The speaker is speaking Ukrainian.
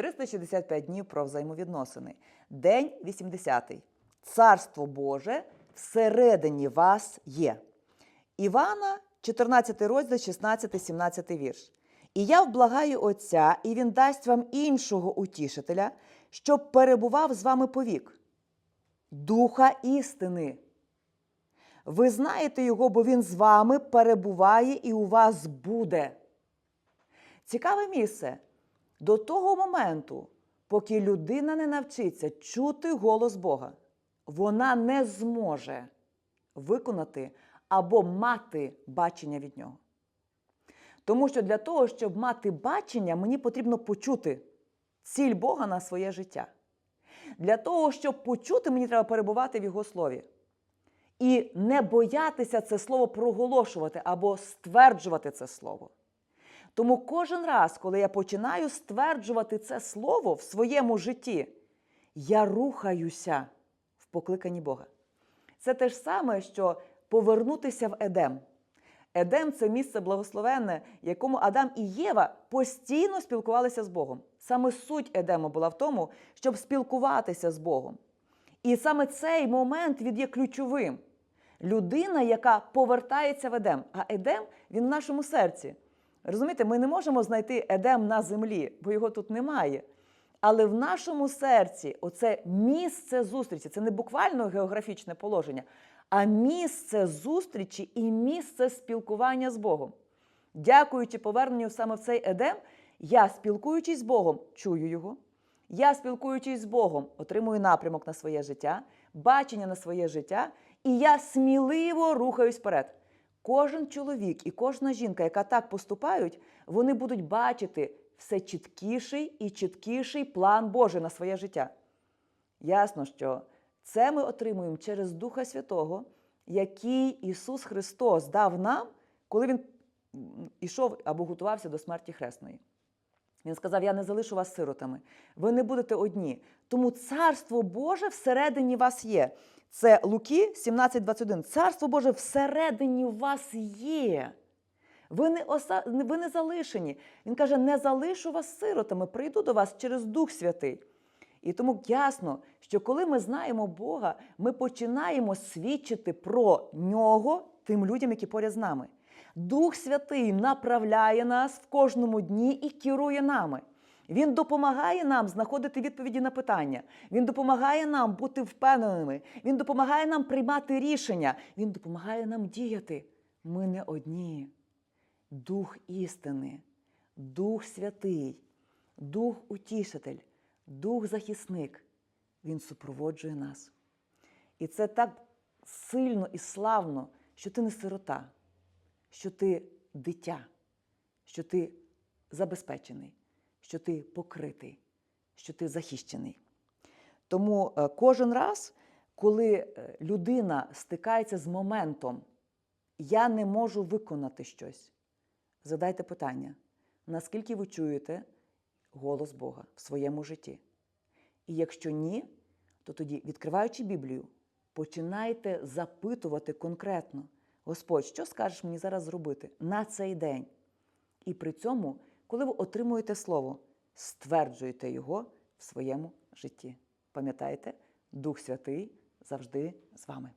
365 днів про взаємовідносини. День 80. Царство Боже всередині вас є. Івана, 14 розділ, 16-17 вірш. І я вблагаю Отця, і Він дасть вам іншого утішителя, щоб перебував з вами повік. Духа істини. Ви знаєте його, бо він з вами перебуває і у вас буде. Цікаве місце. До того моменту, поки людина не навчиться чути голос Бога, вона не зможе виконати або мати бачення від нього. Тому що для того, щоб мати бачення, мені потрібно почути ціль Бога на своє життя. Для того, щоб почути, мені треба перебувати в Його слові. І не боятися це слово проголошувати або стверджувати це слово. Тому кожен раз, коли я починаю стверджувати це слово в своєму житті, я рухаюся в покликанні Бога. Це те ж саме, що повернутися в Едем. Едем це місце благословенне, якому Адам і Єва постійно спілкувалися з Богом. Саме суть Едему була в тому, щоб спілкуватися з Богом. І саме цей момент він є ключовим. Людина, яка повертається в Едем, а Едем він в нашому серці. Розумієте, ми не можемо знайти Едем на землі, бо його тут немає. Але в нашому серці оце місце зустрічі, це не буквально географічне положення, а місце зустрічі і місце спілкування з Богом. Дякуючи поверненню саме в цей Едем, я, спілкуючись з Богом, чую його. Я, спілкуючись з Богом, отримую напрямок на своє життя, бачення на своє життя, і я сміливо рухаюсь вперед. Кожен чоловік і кожна жінка, яка так поступають, вони будуть бачити все чіткіший і чіткіший план Божий на своє життя. Ясно, що це ми отримуємо через Духа Святого, який Ісус Христос дав нам, коли Він ішов або готувався до смерті хресної. Він сказав: Я не залишу вас сиротами, ви не будете одні. Тому царство Боже всередині вас є. Це Луки 17,21. Царство Боже всередині вас є. Ви не, оса... ви не залишені. Він каже: не залишу вас сиротами, прийду до вас через Дух Святий. І тому ясно, що коли ми знаємо Бога, ми починаємо свідчити про нього тим людям, які поряд з нами. Дух Святий направляє нас в кожному дні і керує нами. Він допомагає нам знаходити відповіді на питання. Він допомагає нам бути впевненими. Він допомагає нам приймати рішення. Він допомагає нам діяти. Ми не одні. Дух істини, Дух Святий, Дух Утішитель, Дух Захисник. Він супроводжує нас. І це так сильно і славно, що ти не сирота, що ти дитя, що ти забезпечений, що ти покритий, що ти захищений. Тому е, кожен раз, коли е, людина стикається з моментом, я не можу виконати щось, задайте питання, наскільки ви чуєте голос Бога в своєму житті? І якщо ні, то тоді, відкриваючи Біблію, починайте запитувати конкретно: Господь, що скажеш мені зараз зробити на цей день? І при цьому, коли ви отримуєте слово, стверджуєте його в своєму житті. Пам'ятайте, Дух Святий завжди з вами.